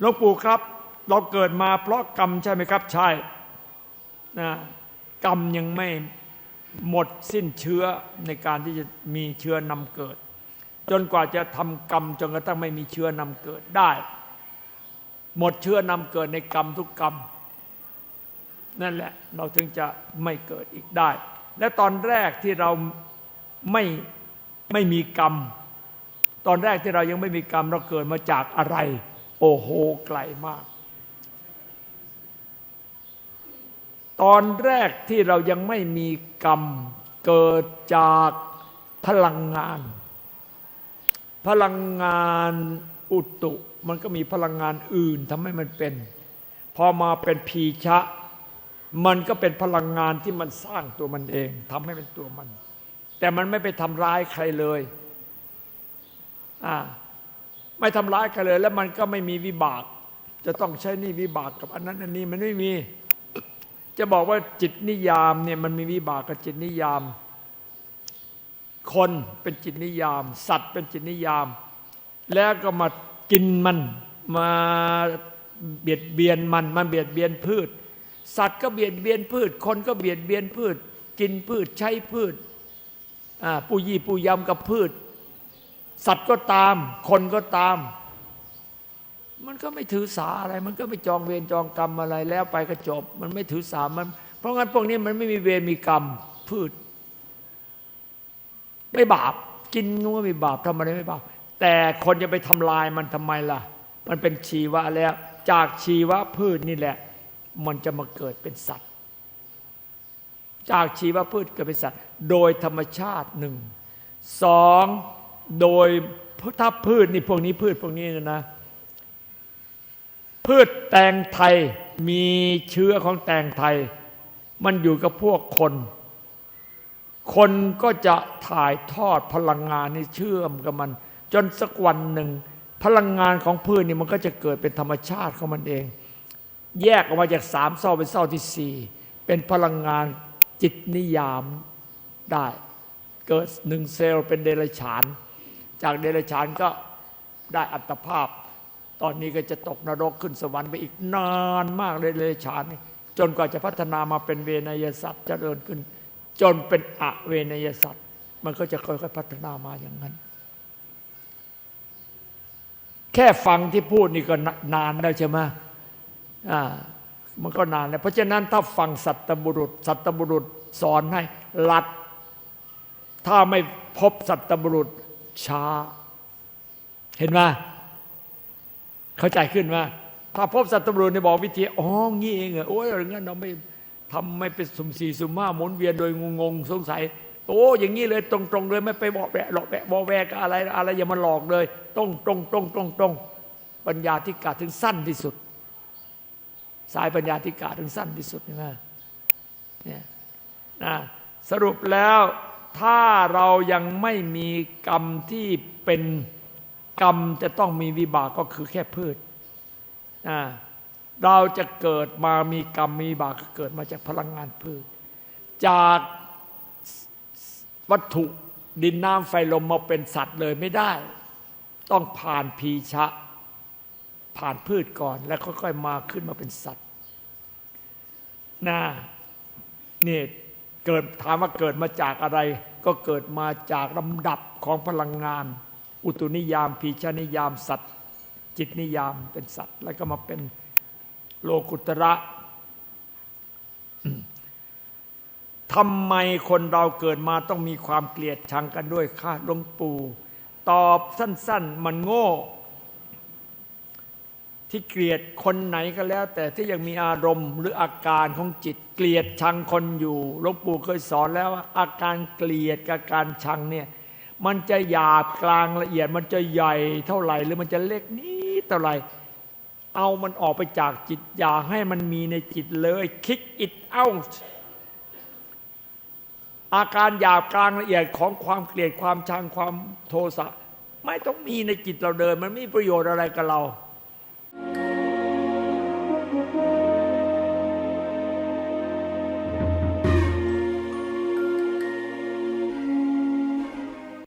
หลวงปู่ครับ เราเกิดมาเพราะกรรมใช่ไหมครับ ใช่นะกรรมยังไม่หมดสิ้นเชื้อในการที่จะมีเชื้อนำเกิด จนกว่าจะทำกรรมจนกระทั่งไม่มีเชื้อนำเกิดได้ หมดเชื้อนำเกิดในกรรมทุกกรรม นั่นแหละเราถึงจะไม่เกิดอีกได้ และตอนแรกที่เราไม่ไม่มีกรรม ตอนแรกที่เรายังไม่มีกรรมเราเกิดมาจากอะไร โอ้โหไกลมาก ตอนแรกที่เรายังไม่มีกรรมเกิดจากพลังงาน พลังงานอุตุ มันก็มีพลังงานอื่นทำให้มันเป็น พอมาเป็นพีชะ มันก็เป็นพลังงานที่มันสร้างตัวมันเองทำให้เป็นตัวมัน แต่มันไม่ไปทำร้ายใครเลยอ่า ไม่ทำร้ายใครเลย แล้วมันก็ไม่มีวิบาก จะต้องใช้นี่วิบากกับอันนั้นอันนี้มันไม่มี จะบอกว่าจิตนิยามเนี่ยมันมีวิบากกับจิตนิยาม คนเป็นจิตนิยาม สัตว์เป็นจิตนิยาม แล้วก็มากินมันมาเบียดเบียนมันมันเบียดเบียนพืช สัตว์ก็เบียดเบียนพืช คนก็เบียดเบียนพืช กินพืชใช้พืชอ่าปูยี่ปูยำกับพืช สัตว์ก็ตาม คนก็ตาม มันก็ไม่ถือสาอะไร มันก็ไม่จองเวรจองกรรมอะไรแล้วไปก็จบ มันไม่ถือสามัน เพราะงั้นพวกนี้มันไม่มีเวรมีกรรมพืช ไม่บาปกินนู้นไม่บาปทำอะไรไม่บาปแต่คนจะไปทำลายมันทำไมล่ะ มันเป็นชีวะแล้ว จากชีวะพืชนี่แหละ มันจะมาเกิดเป็นสัตว์ จากชีวพืชเกิดเป็นสัตว์ โดยธรรมชาติหนึ่งสอง โดยถ้าพืชนี่พวกนี้พืชพวกนี้นะนะ พืชแตงไทยมีเชื้อของแตงไทย มันอยู่กับพวกคน คนก็จะถ่ายทอดพลังงานนี่เชื่อมกับมัน จนสักวันหนึ่ง พลังงานของพืชนี่มันก็จะเกิดเป็นธรรมชาติของมันเอง แยกออกมาจากสามเศร้าเป็นเศร้าที่สี่เป็นพลังงานจิตนิยามได้ เกิดหนึ่งเซลล์เป็นเดรัจฉาน จากเดรัจฉานก็ได้อัตภาพ ตอนนี้ก็จะตกนรกขึ้นสวรรค์ไปอีกนานมากเลยเดรัจฉาน จนกว่าจะพัฒนามาเป็นเวนยสัตว์เจริญขึ้น จนเป็นอเวนยสัตว์มันก็จะค่อยๆพัฒนามาอย่างนั้น แค่ฟังที่พูดนี่ก็นานแล้วใช่ไหมอ่ามันก็นานแล้วเพราะฉะนั้นถ้าฟังสัตบุรุษ สัตบุรุษสอนให้หลัด ถ้าไม่พบสัตบุรุษ ช้า เห็นไหมเข้าใจขึ้นไหมถ้าพบสัตบุรุษเนี่ยบอกวิธีอ๋องี้เองเหรอโอ้ยอย่างนั้นเราไม่ทำไม่เป็นสุ่มสี่สุ่มห้าหมุนเวียนโดยงงๆสงสัยโอ้อย่างนี้เลยตรงๆเลยไม่ไปบอกแวะหลอกแวะบอแวกอะไรอะไรอย่ามาหลอกเลยตรงตรงตรงตรงตรงปัญญาที่กาถึงสั้นที่สุด สายปัญญาธิกาถึงสั้นที่สุดนะเนี่ยนะสรุปแล้ว ถ้าเรายังไม่มีกรรมที่เป็นกรรมจะต้องมีวิบากก็คือแค่พืชนะเราจะเกิดมามีกรรมมีบากเกิดมาจากพลังงานพืช จากวัตถุดินน้ำไฟลมมาเป็นสัตว์เลยไม่ได้ ต้องผ่านพีชะ ผ่านพืชก่อนแล้วค่อยๆมาขึ้นมาเป็นสัตว์นะนี่ เกิดถามว่าเกิดมาจากอะไร ก็เกิดมาจากลำดับของพลังงาน อุตุนิยามพีชนิยามสัตว์ จิตนิยามเป็นสัตว์ แล้วก็มาเป็นโลกุตระทำไมคนเราเกิดมาต้องมีความเกลียดชังกันด้วยค่ะหลวงปู่ ตอบสั้น ๆ มันโง่ ที่เกลียดคนไหนก็แล้ว แต่ที่ยังมีอารมณ์หรืออาการของจิตเกลียดชังคนอยู่หลวงปู่เคยสอนแล้วว่าอาการเกลียดกับการชังเนี่ยมันจะหยาบกลางละเอียดมันจะใหญ่เท่าไหร่ หรือมันจะเล็กนิดเท่าไหร่ เอามันออกไปจากจิตอย่าให้มันมีในจิตเลย kick it out อาการหยาบกลางละเอียดของความเกลียดความชังความโทสะไม่ต้องมีในจิตเราเดิน มันไม่มีประโยชน์อะไรกับเรา